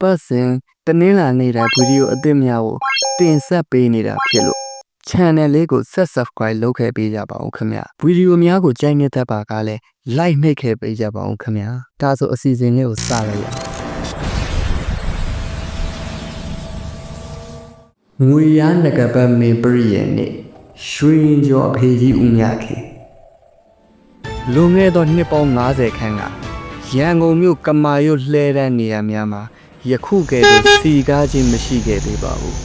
ပတ်စဉ်တနင်္လာနေ့တိုင်းဗီဒီယိုအသစ်များကိုတင်ဆက်ပေးနေတာဖြစ်လို့ channel လေးကို set subscribe လုပ်ခဲ့ပေးကြပါဦးခင်ဗျဗီဒီယိုများကိုကြိုက်နေတဲ့ပါကလည်း like နှိပ်ခဲ့ပေးကြပါဦးခင်ဗျဒါဆိုအစီအစဉ်လေးကိုစလိုက်ရအောင်ငွေရနဂပတ်မေပရိယေနဲ့ရွှေရင်ကျော်အဖေကြီးဦးမြခေလွန်ခဲ့သောနှစ်ပေါင်း90ခန့်ကရန်ကုန်မြို့ကမာရွတ်လှဲတဲ့နေရာများမှာ ယခုကဲ့သို့စီကားခြင်းမရှိခဲ့သေးပါဘူး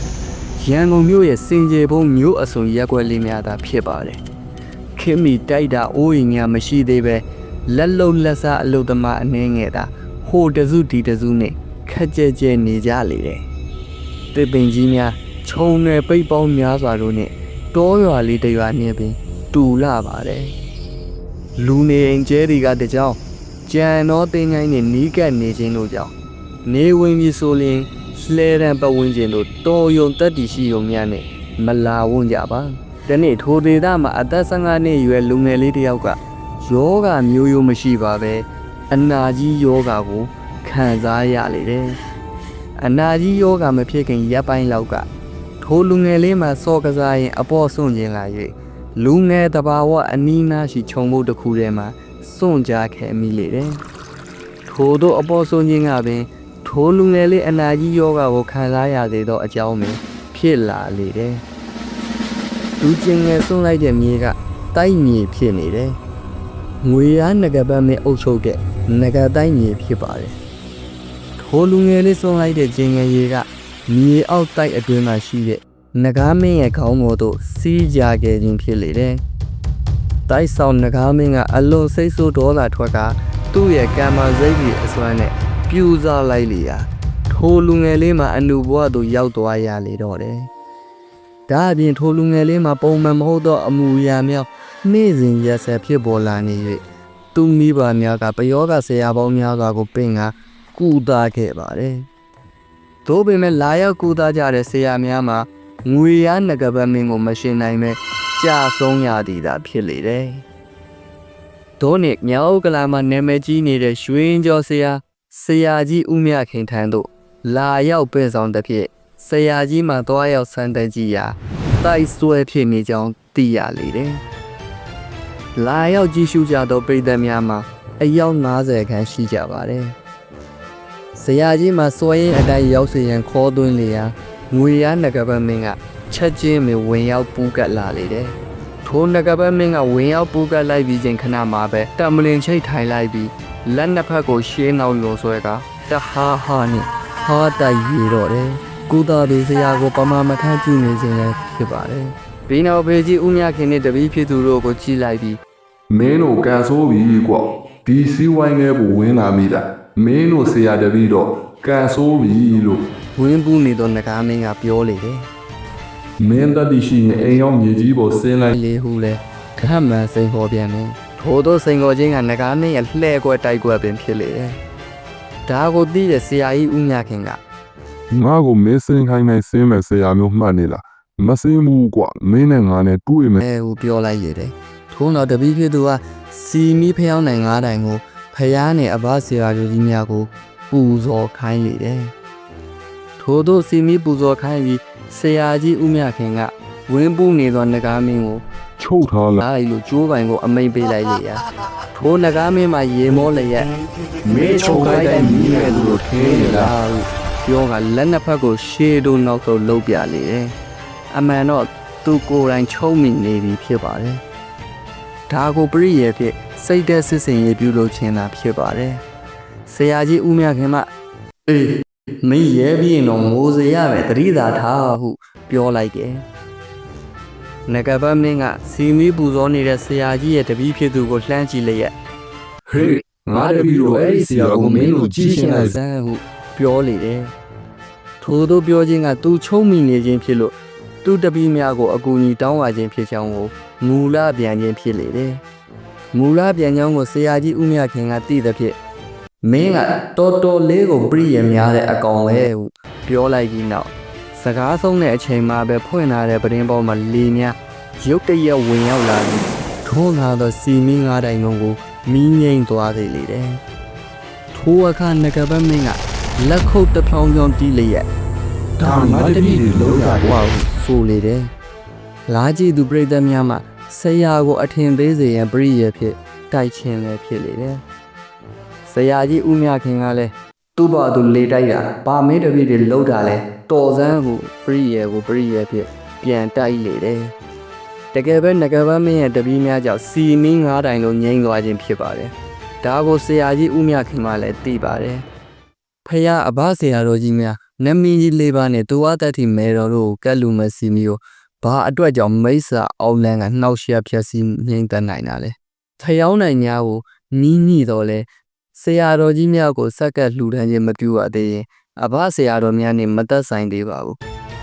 ရန်ကုန်မြို့ရဲ့စင်ကြေဘုံမြို့အစုံရက်ွက်လေးများသာဖြစ်ပါတယ်ခင်မီတိုက်တာအိုးရင်များမရှိသေးပဲလက်လုံးလက်စားအလုသမားအနှင်းငယ်တာဟိုတစုဒီတစုနဲ့ခက်ကြဲကြဲနေကြလေတယ်တစ်ပင်ကြီးများခြုံနယ်ပိတ်ပေါင်းများစွာတို့နဲ့တောရွာလေးတစ်ရွာနေပင် တူလာပါတယ်လူနေအိမ်ကျဲတွေကတကြောင်ကြံတော်တင်ငိုင်းနဲ့နီးကပ်နေခြင်းတို့ကြောင့် နေဝင်ပြီဆိုရင်လှဲရန်ပတ်ဝန်းကျင်တို့တော်ယုံတက်တီရှိယုံများနဲ့မလာဝန်းကြပါဒီနေ့ထိုဒေသမှာအသက်15နှစ်အရွယ်လူငယ်လေးတစ်ယောက်ကယောဂမျိုးရိုးမရှိပါပဲအနာကြီးယောဂကိုခံစားရလေတယ်အနာကြီးယောဂမဖြစ်ခင်ရပ်ပိုင်းလောက်ကထိုလူငယ်လေးမှာစော့ကစားရင်အပေါ်စွန့်ကျင်လာ၍လူငယ်တဘာဝအနီးနားရှိခြုံဖို့တစ်ခုထဲမှာစွန့်ကြခဲ့မိလေတယ်ထို့သောအပေါ်စွန့်ခြင်းကပင် ထိုလူငယ်လေးအနာကြီးယောဂကိုခံစားရသေးသောအကြောင်းပင်ဖြစ်လာလေတယ်။လူကျင်ငယ်ဆွန့်လိုက်တဲ့မြေကတိုက်မြေဖြစ်နေတယ်။ငွေရနဂပတ်မဲ့အုပ်ချုပ်တဲ့နဂတိုက်မြေဖြစ်ပါတယ်။ထိုလူငယ်လေးဆွန့်လိုက်တဲ့ကျင်ငယ်ရေကမြေအောက်တိုက်အတွင်းမှာရှိတဲ့နဂါမင်းရဲ့ခေါင်းပေါ်သို့စီးကြခဲ့ခြင်းဖြစ်လေတယ်။တိုက်ဆောင်နဂါမင်းကအလွန်စိတ်ဆိုးဒေါသထွက်ကသူ့ရဲ့ကံမစိတ်ကြီးအစွမ်းနဲ့ ပြူစားလိုက်လေရာထိုလူငယ်လေးမှာအနုဘဝသို့ရောက်သွားရလေတော့တယ်။ဒါအပြင်ထိုလူငယ်လေးမှာပုံမှန်မဟုတ်သောအမှုရာများနေ့စဉ်ရက်ဆက်ဖြစ်ပေါ်လာနေ၍သူမိဘများကပယောဂဆရာပေါင်းများစွာကိုပင်ကကုသခဲ့ပါတယ်။သို့ပေမဲ့လာရောက်ကုသကြတဲ့ဆရာများမှာငွေရနဂပတ်မင်းကိုမရှင်နိုင်ပဲကြာဆုံးရသည်သာဖြစ်လေတယ်။ဒို့နစ်မြောက်ကလာမှာနာမည်ကြီးနေတဲ့ရွှေရင်ကျော်ဆရာ ဆရာကြီးဦးမြခင်ထံသို့လာရောက်ပဲ့ဆောင်တဲ့ဖြင့်ဆရာကြီးမှသွားရောက်ဆန်းတန်းကြည့်ရာတိုက်ဆွဲဖြစ်နေကြောင်းသိရလေတယ်။လာရောက်ကြည့်ရှုကြသောပြည်သက်များမှာအယောက်90ခန်းရှိကြပါတယ်။ဆရာကြီးမှစွဲရင်အတိုင်းရောက်စေရန်ခေါ်သွင်းလေရာငွေရနဂပတ်မင်းကချက်ချင်းမဝင်ရောက်ပူးကပ်လာလေတယ်။ ထိုနဂပတ်မင်းကဝင်ရောက်ပူးကပ်လိုက်ပြီးချိန်ခဏမှာပဲတမလင်ချိတ်ထိုင်လိုက်ပြီးလက်နှစ်ဖက်ကိုရှင်းအောင်လို့ဆွဲကတဟားဟာနဲ့ဟာတိုက်ရတော့တယ်ကုသသူဆရာကိုပမာမခန့်ကြည့်နေခြင်းလည်းဖြစ်ပါတယ်ဘီနောဖေကြီးဦးမြခင်နဲ့တပီးဖြစ်သူတို့ကိုကြည့်လိုက်ပြီးမင်းတို့ကန်ဆိုးပြီကွဒီစီးဝိုင်းထဲကိုဝင်လာမိတာမင်းတို့ဆရာတပည့်တော့ကန်ဆိုးပြီလို့ဝင်းပူးနေသောငကားမင်းကပြောလေတယ် မင်းတတိရှိရင်အိမ်ရောက်မြေကြီးပေါ်ဆင်းလိုက်လေဟုလဲခတ်မှန်စိန်ခေါ်ပြန်တယ်ထို့သောစိန်ခေါ်ခြင်းကငကားမင်းရဲ့လှဲ့ကွက်တိုက်ကွက်ပင်ဖြစ်လေတယ်ဒါကိုသိတဲ့ဆရာကြီးဦးမြခင်ကငါ့ကိုမင်းစင်းခိုင်းနိုင်စင်းမဲ့ဆရာမျိုးမှတ်နေလားမစင်းဘူးကွမင်းနဲ့ငါနဲ့တွေ့မယ်အဲဟူပြောလိုက်ရတယ်ထို့နောက်တပီးဖြစ်သူကစီမီဖျောင်းနိုင်ငါးတိုင်ကိုဖျားနဲ့အဘဆရာတို့ကြီးများကို ပူဇော်ခိုင်းလေတယ်ထို့သောစီမီပူဇော်ခိုင်းပြီး ဆရာကြီးဦးမြခင်ကဝင်းပူးနေသောငကားမင်းကိုချုပ်ထားလားလာလိုက်လို့ကျိုးပိုင်ကိုအမိန်ပေးလိုက်လေရာထိုငကားမင်းမှာရေမောလျက်မင်းချုပ်ခိုင်းတဲ့မြည်မဲ့သူတို့ထင်းနေလားဟုပြောကလက်နှစ်ဖက်ကိုရှေးတို့နောက်ဆုံးလှုပ်ပြလေတယ်အမှန်တော့သူကိုယ်တိုင်ချုံမိနေပြီဖြစ်ပါတယ်ဒါကိုပြည့်ရဲ့ဖြစ်စိတ်သက်စစ်စင်ရေးပြုလုပ်ခြင်းသာဖြစ်ပါတယ်ဆရာကြီးဦးမြခင်မအေး မင်းရဲပြီးရင်တော့မိုးစရပဲတတိသာထားဟုပြောလိုက်တယ်နဂဘမင်းကစီမီပူဇော်နေတဲ့ဆရာကြီးရဲ့တပည့်ဖြစ်သူကိုလှမ်းကြည့်လျက်ဟေးငါတပည့်တို့အဲ့ဒီဆရာကိုမင်းတို့ကြည့်ရှင်လိုက်စမ်းဟုပြောလေတယ်ထို့သောပြောခြင်းကသူချုံမိနေခြင်းဖြစ်လို့သူတပည့်များကိုအကူအညီတောင်းပါခြင်းဖြစ်ကြောင်းကိုမူလပြန်ခြင်းဖြစ်လေတယ်မူလပြန်ကြောင်းကိုဆရာကြီးဦးမြခင်ကသိသဖြင့် မင်းကတော်တော်လေးကိုပြည့်ရများတဲ့အကောင်ပဲဟုပြောလိုက်ပြီးနောက်စကားဆုံးတဲ့အချိန်မှာပဲဖွင့်လာတဲ့ပတင်းပေါမှာလေများရုတ်တရက်ဝင်ရောက်လာပြီးထိုးလာသောစီမင်းငါးတိုင်လုံးကိုမီးငိမ့်သွားသေးလေတယ်ထိုအခါငကပတ်မင်းကလက်ခုပ်တစ်ဖြောင်းဖြောင်းတီးလျက်ဒါငါတပည့်တွေလုံးတာဝါဟုဆိုလေတယ်လာကြည့်သူပြိတ္တများမှဆရာကိုအထင်သေးစေရန်ပရိယေဖြစ်တိုက်ချင်းလည်းဖြစ်လေတယ် ဆရာကြီးဦးမြခင်ကလည်းသူ့ဘာသူလေတိုက်တာပါမင်းတပည့်တွေလှုပ်တာလဲတော်စမ်းကိုပရိယေကိုပရိယေဖြစ်ပြန်တိုက်လေတယ်တကယ်ပဲငကပန်းမင်းရဲ့တပည့်များကြောင့်စီမင်းငါးတိုင်လုံးငိမ့်သွားခြင်းဖြစ်ပါတယ်ဒါကိုဆရာကြီးဦးမြခင်မှလည်းသိပါတယ်ဖះအဘဆရာတော်ကြီးများနမင်းကြီးလေးပါးနဲ့တူဝတ်တက်တီမဲတော်တို့ကိုကက်လူမစီမီကိုဘာအတွက်ကြောင့်မိစ္ဆာအောင်လန်းကနှောက်ရှက်ဖြက်စီးနှိမ့်သက်နိုင်တာလဲထယောင်းနိုင်များကိုနီးနီးတော့လဲ ဆရာတော်ကြီးများကိုစက်ကပ်လှူဒန်းခြင်းမပြုရသေးရင်အဘဆရာတော်များနဲ့မသက်ဆိုင်သေးပါဘူး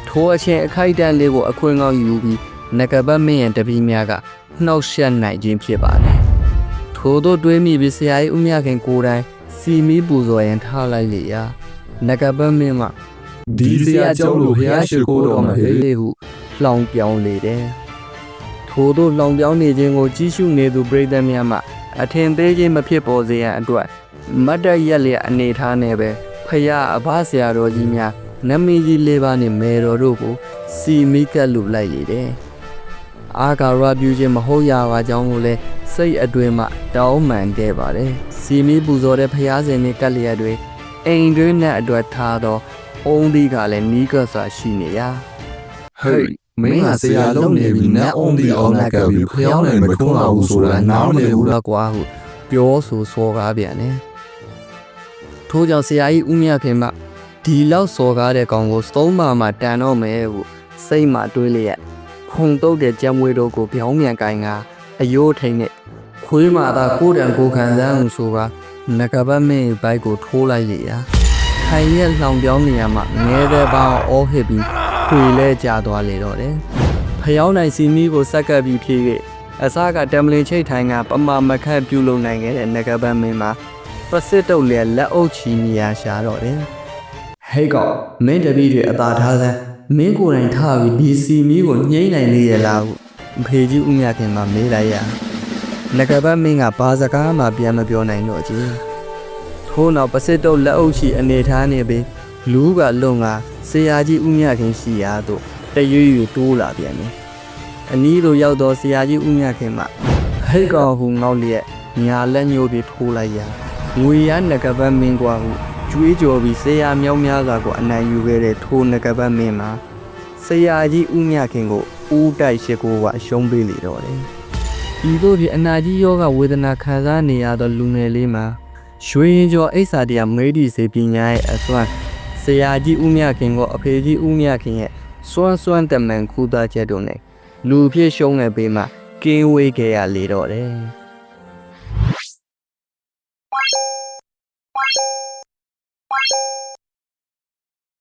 ထိုအချင်းအခိုက်အတန့်လေးကိုအခွင့်ကောင်းယူပြီးငကပတ်မင်းရဲ့တပည့်များကနှောက်ရှက်နိုင်ခြင်းဖြစ်ပါတယ်ထို့သောတွေးမိပြီးဆရာကြီးဦးမြခင်ကိုယ်တိုင်စီမီပူဇော်ရန်ထားလိုက်လေရာနဂပတ်မင်းမှဒီဆရာကျောင်းလို့ဖះရှိခိုးတော်မှာဟဲ့လေဟုလှောင်ပြောင်းလေတယ်ထို့သောလှောင်ပြောင်းနေခြင်းကိုကြီးစုနေသူပရိသတ်များမှအထင်သေးခြင်းမဖြစ်ပေါ်စေရန်အတွက် မတ်တရက်လျက်အနေထားနဲ့ပဲဖယားအဘဆရာတော်ကြီးများနမင်းကြီးလေးပါးနဲ့မေတော်တို့ကိုစီမီကပ်လူလိုက်ရည်အာဂါရပြုခြင်းမဟုတ်ရပါကြောင်းကိုလည်းစိတ်အတွင်းမှတောင်းပန်ခဲ့ပါတယ်။စီမီပူဇော်တဲ့ဖျားစင်နဲ့ကက်လျက်တွေအိမ်တွင်းနဲ့အတွက်ထားသောအုံးဒီကလည်းနီးကပ်စွာရှိနေရာဟေးမင်းကဆရာလုံးနေပြီနတ်အောင်ဒီအောင်ကပ်ပြီးဖျောင်းနိုင်မထွန်းအောင်ဆိုတာနားမလည်ဘူးလားလားကွာဟုပြောဆိုစော်ကားပြန်တယ်။ ထို့ကြောင့်ဆရာကြီးဦးမြခင်မှဒီလောက်စော်ကားတဲ့ကောင်ကိုသုံးပါမှတန်တော့မယ်ဟုစိတ်မှတွေးလျက်ခုံတုတ်တဲ့ကြံမွေတို့ကိုပြောင်းမြန်ကိုင်းကအယိုးထိန်နဲ့ခွေးမာသာကိုယ်တံကိုယ်ခံစားမှုဆိုကငကပတ်မင်းဘိုက်ကိုထိုးလိုက်လေရာခိုင်ရက်လှောင်ပြောင်းနေရမှငဲတဲ့ပေါင်းအောဟစ်ပြီးခွေလဲကျသွားလေတော့တယ်ဖျောင်းနိုင်စီမီကိုစက္ကပ်ပြီးဖြေခဲ့အစားကတမ်ဘလင်ချိတ်ထိုင်ကပမာမခတ်ပြုလုပ်နိုင်ခဲ့တဲ့ငကပတ်မင်းမှာ ပစစ်တုတ်လျက်လက်အုပ်ချီနေရရှာတော့တယ်ဟဲ့ကောင်မင်းတပည့်တွေအသာထားစမ်းမင်းကိုယ်တိုင်ထားပြီးဒီစီမီကိုညှိမ့်နိုင်လေရလားဟုအဖေကြီးဦးမြခင်မှမေးလိုက်ရငကပတ်မင်းကဘာစကားမှပြန်မပြောနိုင်တော့ကြီးထို့နောက်ပစစ်တုတ်လက်အုပ်ချီအနေထားနေပြီးလူကလုံကဆရာကြီးဦးမြခင်ရှိရာသို့တရွေ့ရွေ့တိုးလာပြန်တယ်အနီးသို့ရောက်တော့ဆရာကြီးဦးမြခင်မှဟဲ့ကောင်ဟုငေါက်လျက်ညာလက်ညှိုးပြီးထိုးလိုက်ရ ငွေရငကပတ်မင်းကွာဟုကျွေးကြော်ပြီးဆရာမြောက်များစွာကိုအနိုင်ယူခဲ့တဲ့ထိုငကပတ်မင်းမှာဆရာကြီးဦးမြခင်ကိုဦးတိုက်ရှိကိုကအရှုံးပေးလေတော့တယ်။ဤသို့ဖြင့်အနာကြီးယောဂဝေဒနာခံစားနေရသောလူငယ်လေးမှာရွှေရင်ကျော်အိဆာတရားမေးဒီစေပညာရဲ့အစွမ်းဆရာကြီးဦးမြခင်ကိုအဖေကြီးဦးမြခင်ရဲ့စွမ်းစွမ်းတမန်ခူသားချက်တို့နဲ့လူဖြစ်ရှုံးတဲ့ဘေးမှာကင်းဝေးခဲ့ရလေတော့တယ်။